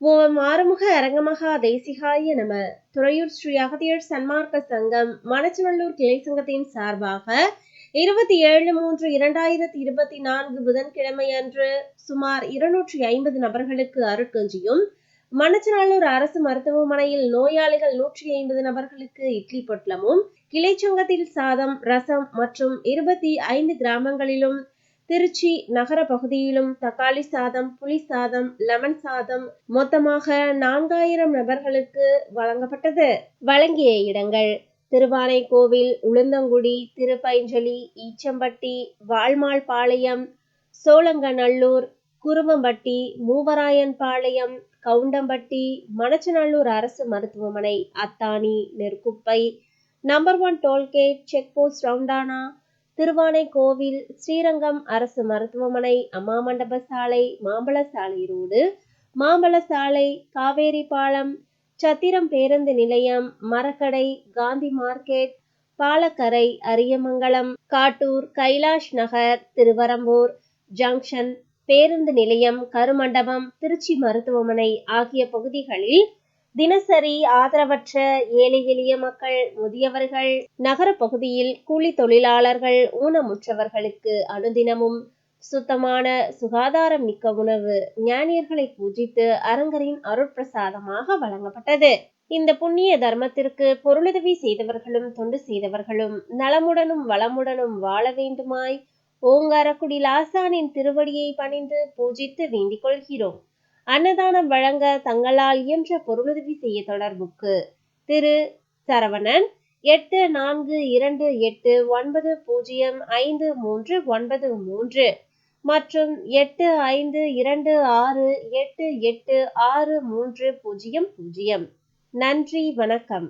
ஓம் ஆறுமுக அரங்கமகா தேசிகாய நம. துறையூர் ஸ்ரீ அகதியர் சன்மார்க்க சங்கம் மணச்சநல்லூர் கிளை சங்கத்தின் சார்பாக இருபத்தி ஏழு மூன்று இரண்டாயிரத்தி இருபத்தி நான்கு புதன்கிழமை அன்று சுமார் இருநூற்றி ஐம்பது நபர்களுக்கு அருட்கஞ்சியும் மணச்சநல்லூர் அரசு மருத்துவமனையில் நோயாளிகள் நூற்றி ஐம்பது நபர்களுக்கு இட்லி பொட்டலமும் கிளைச்சங்கத்தில் சாதம் ரசம் மற்றும் இருபத்தி ஐந்து கிராமங்களிலும் திருச்சி நகர பகுதியிலும் தக்காளி சாதம் புளி சாதம் லெமன் சாதம் மொத்தமாக நான்காயிரம் நபர்களுக்கு வழங்கப்பட்டது. வழங்கிய இடங்கள் திருவானைக்கோவில் உளுந்தங்குடி திருப்பைஞ்சலி ஈச்சம்பட்டி வாழ்மாள்பாளையம் சோழங்கநல்லூர் குருவம்பட்டி மூவராயன்பாளையம் கவுண்டம்பட்டி மணச்சநல்லூர் அரசு மருத்துவமனை Athani Nerkuppai number one tollgate check post ரவுண்டானா Thiruvanaikoil Srirangam அரசு மருத்துவமனை அம்மா மண்டப சாலை மாம்பழ சாலை ரோடு மாம்பழ சாலை காவேரி பாலம் சத்திரம் பேருந்து நிலையம் மரக்கடை காந்தி மார்க்கெட் பாலக்கரை அரியமங்கலம் காட்டூர் கைலாஷ் நகர் திருவரம்பூர் ஜங்ஷன் பேருந்து நிலையம் கருமண்டபம் திருச்சி மருத்துவமனை ஆகிய பகுதிகளில் தினசரி ஆதரவற்ற ஏழை எளிய மக்கள் முதியவர்கள் நகர பகுதியில் கூலி தொழிலாளர்கள் ஊனமுற்றவர்களுக்கு அனுதினமும் சுத்தமான சுகாதாரம் மிக்க உணவு ஞானியர்களை பூஜித்து அரங்கரின் அருட்பிரசாதமாக வழங்கப்பட்டது. இந்த புண்ணிய தர்மத்திற்கு பொருளுதவி செய்தவர்களும் தொண்டு செய்தவர்களும் நலமுடனும் வளமுடனும் வாழ வேண்டுமாய் ஓங்காரக்குடி லாசானின் திருவடியை பணிந்து பூஜித்து வேண்டிக் கொள்கிறோம். அன்னதானம் வழங்க தங்களால் இயன்ற பொருளுதவி செய்ய தொடர்புக்கு. திரு. சரவணன் எட்டு நான்கு இரண்டு எட்டு ஒன்பது பூஜ்ஜியம் ஐந்து மூன்று ஒன்பது மூன்று மற்றும் எட்டு ஐந்து இரண்டு ஆறு எட்டு எட்டு ஆறு மூன்று பூஜ்ஜியம் பூஜ்ஜியம். நன்றி வணக்கம்.